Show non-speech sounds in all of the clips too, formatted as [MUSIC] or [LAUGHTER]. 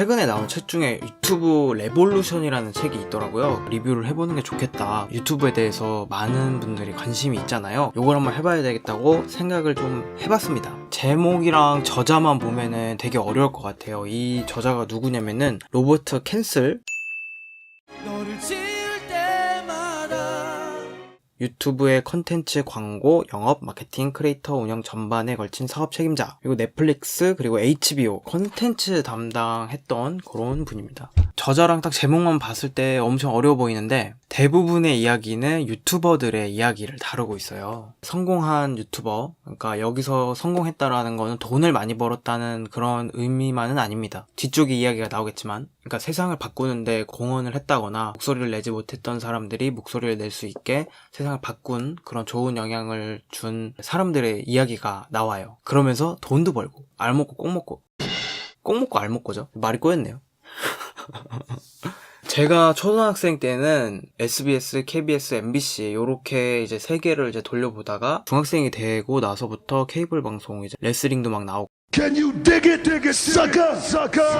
최근에 나온 책 중에 유튜브 레볼루션이라는 책이 있더라고요. 리뷰를 해보는 게 좋겠다. 유튜브에 대해서 많은 분들이 관심이 있잖아요. 요걸 한번 해봐야 되겠다고 생각을 좀 해봤습니다. 제목이랑 저자만 보면은 되게 어려울 것 같아요. 이 저자가 누구냐면은 로버트 캔슬 유튜브의 컨텐츠 광고, 영업, 마케팅, 크리에이터 운영 전반에 걸친 사업 책임자, 그리고 넷플릭스, 그리고 HBO 컨텐츠 담당했던 그런 분입니다. 저자랑 딱 제목만 봤을 때 엄청 어려워 보이는데 대부분의 이야기는 유튜버들의 이야기를 다루고 있어요. 성공한 유튜버, 그러니까 여기서 성공했다라는 거는 돈을 많이 벌었다는 그런 의미만은 아닙니다. 뒤쪽에 이야기가 나오겠지만, 그러니까 세상을 바꾸는데 공헌을 했다거나 목소리를 내지 못했던 사람들이 목소리를 낼 수 있게 세상을 바꾼 그런 좋은 영향을 준 사람들의 이야기가 나와요. 그러면서 돈도 벌고, 알 먹고 꼭 먹고, 꼭 먹고 알 먹고죠. 말이 꼬였네요. [LAUGHS] 제가 초등학생 때는 SBS, KBS, MBC 요렇게 이제 세 개를 이제 돌려보다가 중학생이 되고 나서부터 케이블 방송 이제 레슬링도 막 나오고 Can you dig it, dig it, sucker, sucker?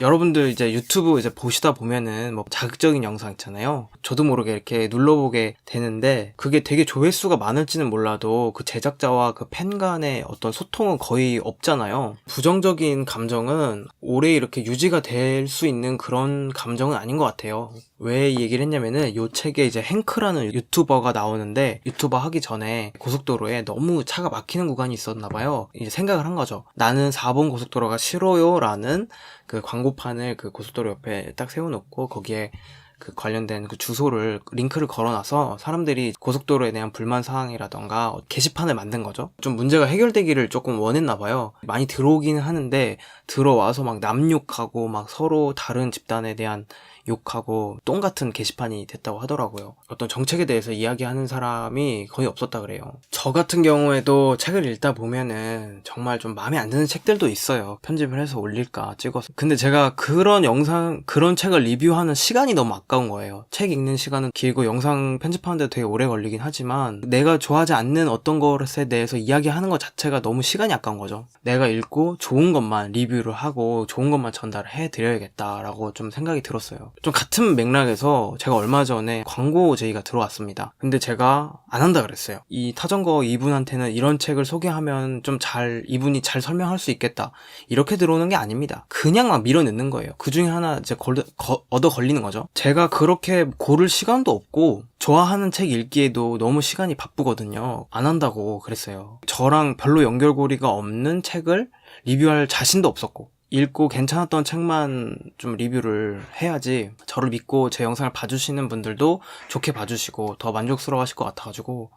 여러분들 이제 유튜브 이제 보시다 보면은 뭐 자극적인 영상 있잖아요. 저도 모르게 이렇게 눌러보게 되는데 그게 되게 조회수가 많을지는 몰라도 그 제작자와 그 팬 간의 어떤 소통은 거의 없잖아요. 부정적인 감정은 오래 이렇게 유지가 될 수 있는 그런 감정은 아닌 것 같아요. 왜이 얘기를 했냐면은 요 책에 이제 행크라는 유튜버가 나오는데 유튜버 하기 전에 고속도로에 너무 차가 막히는 구간이 있었나 봐요. 이제 생각을 한 거죠. 나는 4번 고속도로가 싫어요라는 그 광고판을 그 고속도로 옆에 딱 세워놓고 거기에 그 관련된 그 주소를 링크를 걸어놔서 사람들이 고속도로에 대한 불만 사항이라던가 게시판을 만든 거죠. 좀 문제가 해결되기를 조금 원했나 봐요. 많이 들어오기는 하는데 들어와서 막 남욕하고 막 서로 다른 집단에 대한 욕하고 똥 같은 게시판이 됐다고 하더라고요. 어떤 정책에 대해서 이야기하는 사람이 거의 없었다 그래요. 저 같은 경우에도 책을 읽다 보면은 정말 좀 마음에 안 드는 책들도 있어요. 편집을 해서 올릴까 찍어서. 근데 제가 그런 영상, 그런 책을 리뷰하는 시간이 너무 아까운 거예요. 책 읽는 시간은 길고 영상 편집하는데 되게 오래 걸리긴 하지만 내가 좋아하지 않는 어떤 것에 대해서 이야기하는 것 자체가 너무 시간이 아까운 거죠. 내가 읽고 좋은 것만 리뷰를 하고 좋은 것만 전달을 해드려야겠다라고 좀 생각이 들었어요. 좀 같은 맥락에서 제가 얼마 전에 광고 제의가 들어왔습니다. 근데 제가 안 한다 그랬어요. 이 타전거 이분한테는 이런 책을 소개하면 좀 잘, 이분이 잘 설명할 수 있겠다. 이렇게 들어오는 게 아닙니다. 그냥 막 밀어넣는 거예요. 그 중에 하나 이제 걸, 거- 얻어 걸리는 거죠. 제가 그렇게 고를 시간도 없고, 좋아하는 책 읽기에도 너무 시간이 바쁘거든요. 안 한다고 그랬어요. 저랑 별로 연결고리가 없는 책을 리뷰할 자신도 없었고, 읽고 괜찮았던 책만 좀 리뷰를 해야지 저를 믿고 제 영상을 봐주시는 분들도 좋게 봐주시고 더 만족스러워 하실 것 같아가지고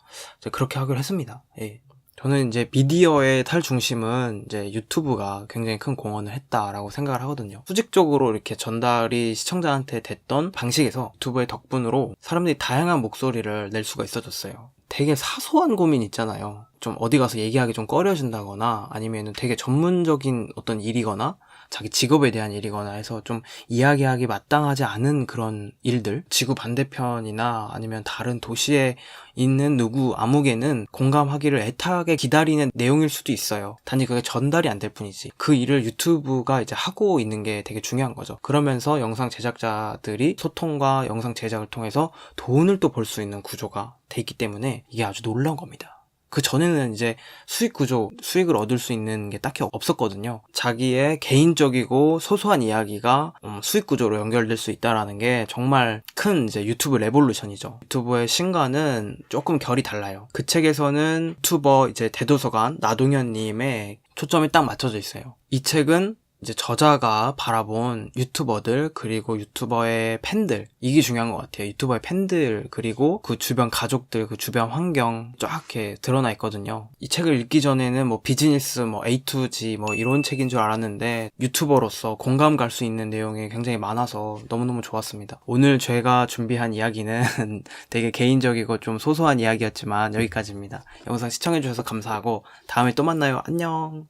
그렇게 하기로 했습니다. 예. 저는 이제 미디어의 탈중심은 이제 유튜브가 굉장히 큰 공헌을 했다라고 생각을 하거든요. 수직적으로 이렇게 전달이 시청자한테 됐던 방식에서 유튜브의 덕분으로 사람들이 다양한 목소리를 낼 수가 있어졌어요. 되게 사소한 고민 있잖아요. 좀 어디 가서 얘기하기 좀 꺼려진다거나 아니면은 되게 전문적인 어떤 일이거나 자기 직업에 대한 일이거나 해서 좀 이야기하기 마땅하지 않은 그런 일들, 지구 반대편이나 아니면 다른 도시에 있는 누구 아무개는 공감하기를 애타게 기다리는 내용일 수도 있어요. 단지 그게 전달이 안 될 뿐이지. 그 일을 유튜브가 이제 하고 있는 게 되게 중요한 거죠. 그러면서 영상 제작자들이 소통과 영상 제작을 통해서 돈을 또 벌 수 있는 구조가 돼 있기 때문에 이게 아주 놀라운 겁니다. 그 전에는 이제 수익 구조, 수익을 얻을 수 있는 게 딱히 없었거든요. 자기의 개인적이고 소소한 이야기가 음, 수익 구조로 연결될 수 있다라는 게 정말 큰 이제 유튜브 레볼루션이죠. 유튜브의 신과는 조금 결이 달라요. 그 책에서는 유튜버 이제 대도서관 나동현님의 초점이 딱 맞춰져 있어요. 이 책은 이제 저자가 바라본 유튜버들 그리고 유튜버의 팬들 이게 중요한 것 같아요. 유튜버의 팬들 그리고 그 주변 가족들 그 주변 환경 쫙 이렇게 드러나 있거든요. 이 책을 읽기 전에는 뭐 비즈니스 뭐 A to G 뭐 이런 책인 줄 알았는데 유튜버로서 공감 갈 수 있는 내용이 굉장히 많아서 너무너무 좋았습니다. 오늘 제가 준비한 이야기는 [LAUGHS] 되게 개인적이고 좀 소소한 이야기였지만 여기까지입니다. 영상 시청해주셔서 감사하고 다음에 또 만나요. 안녕.